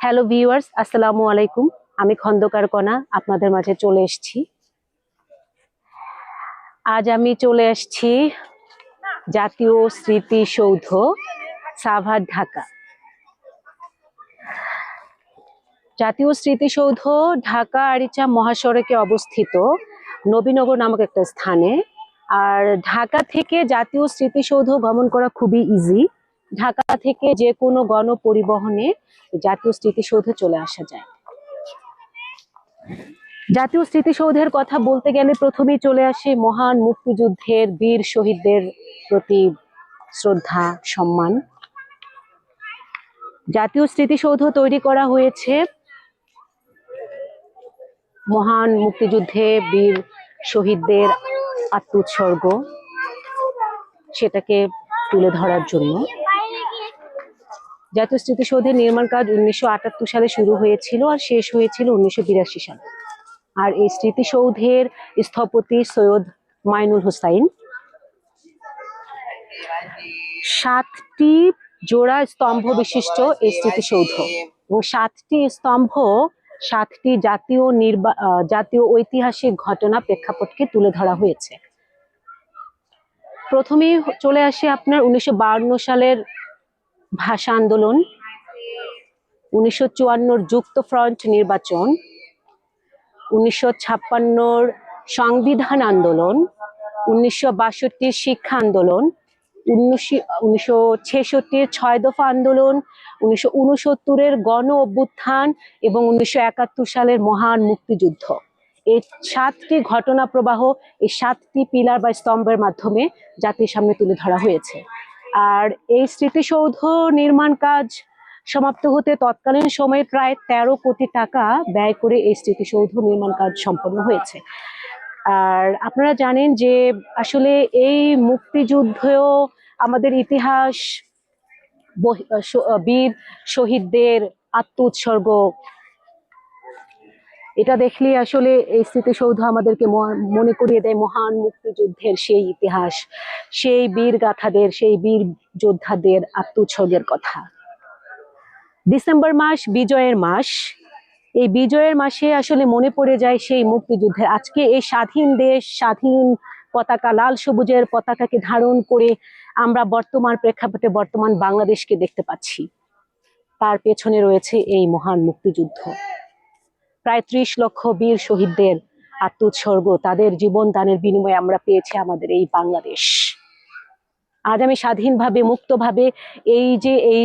Hello viewers, আসসালামু আলাইকুম। আমি খন্দকার কণা, আপনাদের মাঝে চলে এসেছি। আজ আমি চলে এসেছি জাতীয় স্মৃতিসৌধ, সাভার, ঢাকা। জাতীয় স্মৃতিসৌধ, ঢাকা, আরিচা মহাসড়কে অবস্থিত নবীনগর নামক একটা স্থানে। আর ঢাকা থেকে জাতীয় স্মৃতিসৌধ গমন করা খুবই ইজি ঢাকা থেকে যে কোনো গণপরিবহনে জাতীয় স্মৃতিসৌধে চলে আসা যায়। জাতীয় স্মৃতিসৌধের কথা বলতে গেলে প্রথমেই চলে আসে মহান মুক্তিযুদ্ধের বীর শহীদদের প্রতি শ্রদ্ধা, সম্মান। জাতীয় স্মৃতিসৌধ তৈরি করা হয়েছে মহান মুক্তিযুদ্ধে বীর শহীদদের আত্মোৎসর্গ। সেটাকে তুলে ধরার জন্য। জাতীয় স্মৃতিসৌধের নির্মাণ কাজ উনিশশো আটাত্তর সালে শুরু হয়েছিল আর শেষ হয়েছিল উনিশশো বিরাশি সালে। আর এই স্মৃতিসৌধের স্থপতি সৈয়দ মাইনুল হুসাইন। সাতটি জোড়া স্তম্ভ বিশিষ্ট এই স্মৃতিসৌধ। এবং সাতটি স্তম্ভ, সাতটি জাতীয় নির্বা জাতীয় ঐতিহাসিক ঘটনা প্রেক্ষাপটকে তুলে ধরা হয়েছে। প্রথমেই চলে আসে আপনার উনিশশো সালের ভাষা আন্দোলন, উনিশশো চুয়ান্নর যুক্ত ফ্রন্ট নির্বাচন, উনিশশো ছাপ্পান্নর সংবিধান আন্দোলন, উনিশশো বাষট্টির শিক্ষা আন্দোলন, উনিশশো ছেষট্টির ছয় দফা আন্দোলন, উনিশশো উনসত্তরের গণ অভ্যুত্থান এবং উনিশশো একাত্তর সালের মহান মুক্তিযুদ্ধ। এই সাতটি ঘটনা প্রবাহ, এই সাতটি পিলার বা স্তম্ভের মাধ্যমে জাতির সামনে তুলে ধরা হয়েছে। আর এই স্মৃতিসৌধ নির্মাণ কাজ সমাপ্ত হতে তৎকালীন সময়ে প্রায় তেরো কোটি টাকা ব্যয় করে এই স্মৃতিসৌধ নির্মাণ কাজ সম্পন্ন হয়েছে। আর আপনারা জানেন যে আসলে এই মুক্তিযুদ্ধেও আমাদের ইতিহাস বীর শহীদদের আত্ম উৎসর্গ এটা দেখলে আসলে এই স্মৃতিসৌধ আমাদেরকে মনে করিয়ে দেয় মহান মুক্তিযুদ্ধের সেই ইতিহাস, সেই বীর গাথাদের, সেই বীর যোদ্ধাদের আত্ম উৎসর্গের কথা। ডিসেম্বর মাস বিজয়ের মাস। এই বিজয়ের মাসে আসলে মনে পড়ে যায় সেই মুক্তিযুদ্ধের। আজকে এই স্বাধীন দেশ, স্বাধীন পতাকা, লাল সবুজের পতাকাকে ধারণ করে আমরা বর্তমান প্রেক্ষাপটে বর্তমান বাংলাদেশকে দেখতে পাচ্ছি। তার পেছনে রয়েছে এই মহান মুক্তিযুদ্ধ। প্রায় ত্রিশ লক্ষ বীর শহীদদের আত্ম উৎসর্গ তাদের জীবন দানের বিনিময়ে আমরা পেয়েছি আমাদের এই বাংলাদেশ। আজ আমি স্বাধীনভাবে, মুক্তভাবে এই যে এই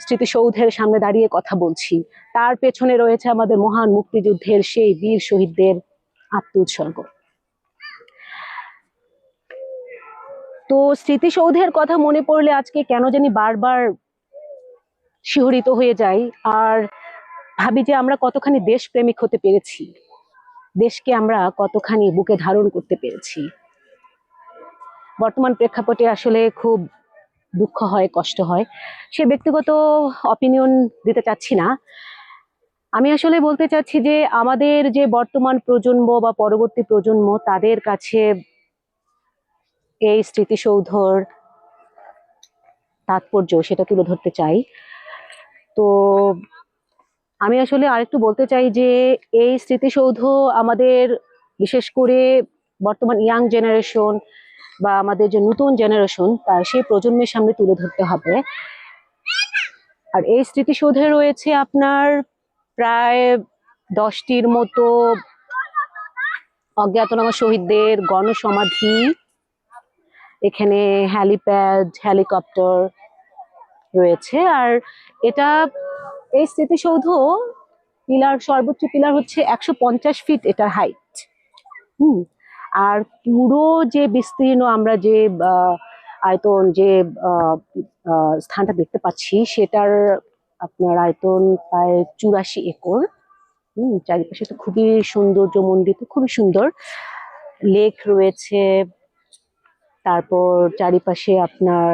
স্মৃতিসৌধের সামনে দাঁড়িয়ে কথা বলছি, তার পেছনে রয়েছে আমাদের মহান মুক্তিযুদ্ধের সেই বীর শহীদদের আত্ম উৎসর্গ তো স্মৃতিসৌধের কথা মনে পড়লে আজকে কেন জানি বারবার শিহরিত হয়ে যাই। আর ভাবি যে আমরা কতখানি দেশপ্রেমিক হতে পেরেছি। দেশকে আমরা কতখানি বুকে ধারণ করতে পেরেছি। বর্তমান প্রেক্ষাপটে আসলে খুব দুঃখ হয়, কষ্ট হয়। সে ব্যক্তিগত অপিনিয়ন দিতে চাচ্ছি না। আমি আসলে বলতে চাচ্ছি যে আমাদের যে বর্তমান প্রজন্ম বা পরবর্তী প্রজন্ম, তাদের কাছে এই স্মৃতিসৌধর তাৎপর্য সেটা তুলে ধরতে চাই। তো আমি আসলে আরেকটু বলতে চাই যে এই স্মৃতিসৌধ আমাদের, বিশেষ করে বর্তমান ইয়াং জেনারেশন বা আমাদের যে নতুন জেনারেশন, তার সেই প্রজন্মের সামনে তুলে ধরতে হবে। আর এই স্মৃতিসৌধে রয়েছে আপনার প্রায় দশটির মতো অজ্ঞাতনামা শহীদদের গণসমাধি, এখানে হ্যালিপ্যাড, হেলিকপ্টার রয়েছে। আর এটা এই স্মৃতিসৌধ পিলার, সর্বোচ্চ পিলার হচ্ছে একশো পঞ্চাশ ফিট এটার হাইট হুম, আর পুরো যে বিস্তীর্ণ আমরা যে আয়তন যে স্থানটা দেখতে পাচ্ছি, সেটার আপনার আয়তন প্রায় চুরাশি একর। হুম, চারিপাশে তো খুবই সৌন্দর্যমণ্ডিত খুবই সুন্দর। লেক রয়েছে, তারপর চারিপাশে আপনার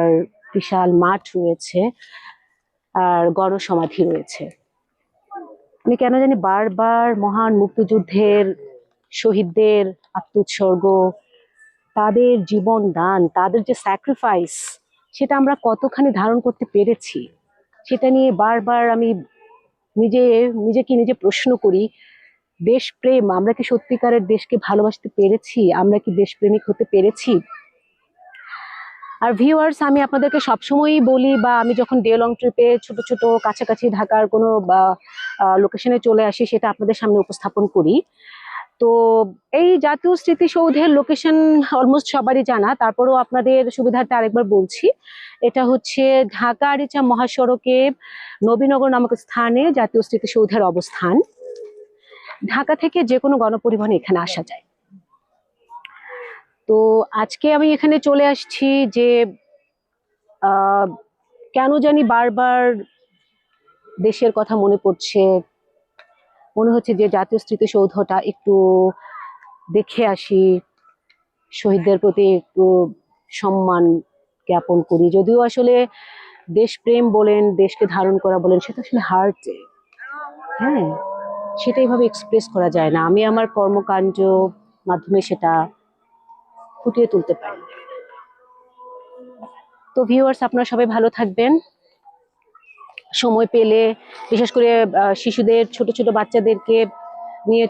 বিশাল মাঠ রয়েছে। আর গণসমাধি রয়েছে। আমি কেন জানি বারবার মহান মুক্তিযুদ্ধের শহীদদের আত্ম উৎসর্গ তাদের জীবন দান তাদের যে স্যাক্রিফাইস সেটা আমরা কতখানি ধারণ করতে পেরেছি, সেটা নিয়ে বারবার আমি নিজে, নিজেকে নিজে প্রশ্ন করি, দেশপ্রেম, আমরা কি সত্যিকারের দেশকে ভালোবাসতে পেরেছি? আমরা কি দেশপ্রেমিক হতে পেরেছি? আর ভিউয়ার্স আমি আপনাদেরকে সবসময়ই বলি বা আমি যখন ডে লং ট্রিপে ছোট ছোট কাছাকাছি ঢাকার কোনো, বা লোকেশনে চলে আসি, সেটা আপনাদের সামনে উপস্থাপন করি। তো এই জাতীয় স্মৃতিসৌধের লোকেশন অলমোস্ট সবারই জানা। তারপরেও আপনাদের সুবিধার্থে আরেকবার বলছি, এটা হচ্ছে ঢাকা আরিচা মহাসড়কে নবীনগর নামক স্থানে জাতীয় স্মৃতিসৌধের অবস্থান। ঢাকা থেকে যে কোনো গণপরিবহনে এখানে আসা যায়। তো আজকে আমি এখানে চলে আসছি যে কেন জানি বারবার দেশের কথা মনে পড়ছে। মনে হচ্ছে যে জাতীয় স্মৃতিসৌধটা একটু দেখে আসি, শহীদদের প্রতি একটু সম্মান জ্ঞাপন করি। যদিও আসলে দেশপ্রেম বলেন, দেশকে ধারণ করা বলেন, সেটা আসলে হার্টে হ্যাঁ সেটা এইভাবে এক্সপ্রেস করা যায় না। আমি আমার কর্মকাণ্ড মাধ্যমে সেটা ফুটিয়ে তুলতে পারি। তো ভিউয়ার্স আপনারা সবাই ভালো থাকবেন। সময় পেলে, বিশেষ করে শিশুদের, ছোট ছোট বাচ্চাদেরকে নিয়ে